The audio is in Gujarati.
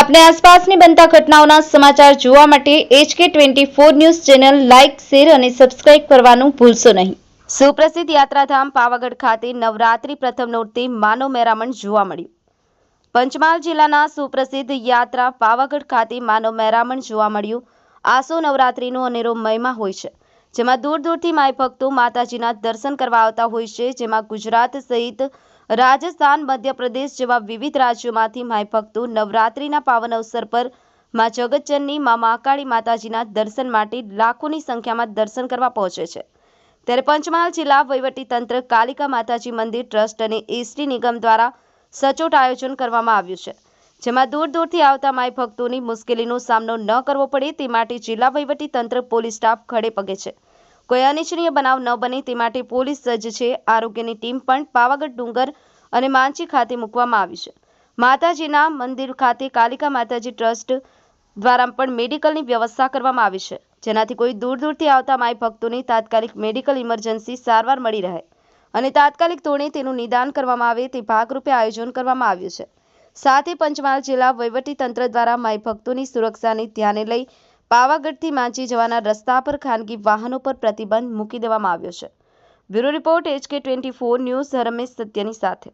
આપને આસપાસની બનતા ઘટનાઓના સમાચાર જોવા માટે HK twenty four news channel like, share અને સબસ્ક્રાઇબ કરવાનું ભૂલશો નહીં. સુપ્રસિદ્ધ યાત્રાધામ પાવાગઢ ખાતે નવરાત્રી પ્રથમ નોરતે માનવ મેરામણ જોવા મળ્યું. પંચમહાલ જિલ્લાના સુપ્રસિદ્ધ યાત્રા પાવાગઢ ખાતે માનવ મહેરામણ જોવા મળ્યું. આસો નવરાત્રીનો અનેરો મહિમા હોય છે. જેમાં દૂર દૂરથી માય ભક્તો માતાજીના દર્શન કરવા આવતા હોય છે, જેમાં ગુજરાત સહિત રાજસ્થાન, મધ્યપ્રદેશ જેવા વિવિધ રાજ્યોમાંથી માય ભક્તો નવરાત્રિના પાવન અવસર પરમાં જગતજનની, મા મહાકાળી માતાજીના દર્શન માટે લાખોની સંખ્યામાં દર્શન કરવા પહોંચે છે. ત્યારે પંચમહાલ જિલ્લા તંત્ર કાલિકા માતાજી મંદિર ટ્રસ્ટ અને એસટી નિગમ દ્વારા સચોટ આયોજન કરવામાં આવ્યું છે. જેમાં દૂર દૂરથી આવતા માય ભક્તોની મુશ્કેલીનો સામનો ન કરવો પડે, તે માટે જિલ્લા વહીવટી તંત્ર, પોલીસ સ્ટાફ ખડે પગે છે. કોઈ અનિચ્છનીય બનાવ ન બને, તે માટે પોલીસ સજ્જ છે. આરોગ્યની ટીમ પણ પાવાગઢ ડુંગર અને માંચી ખાતે મૂકવામાં આવી છે. માતાજીના મંદિર ખાતે કાલિકા માતાજી ટ્રસ્ટ દ્વારા પણ મેડિકલની વ્યવસ્થા કરવામાં આવી છે. જેનાથી કોઈ દૂર દૂરથી આવતા માય ભક્તોને તાત્કાલિક મેડિકલ ઇમરજન્સી સારવાર મળી રહે અને તાત્કાલિક ધોરણે તેનું નિદાન કરવામાં આવે, તે ભાગરૂપે આયોજન કરવામાં આવ્યું છે. સાથે પંચમહાલ જિલ્લા વહીવટી તંત્ર દ્વારા માઈ ભક્તોની સુરક્ષાને ધ્યાને લઈ પાવાગઢથી માંચી જવાના રસ્તા પર ખાનગી વાહનો પર પ્રતિબંધ મૂકી દેવામાં આવ્યો છે. Bureau report HK twenty four news Dharmesh સત્યની સાથે.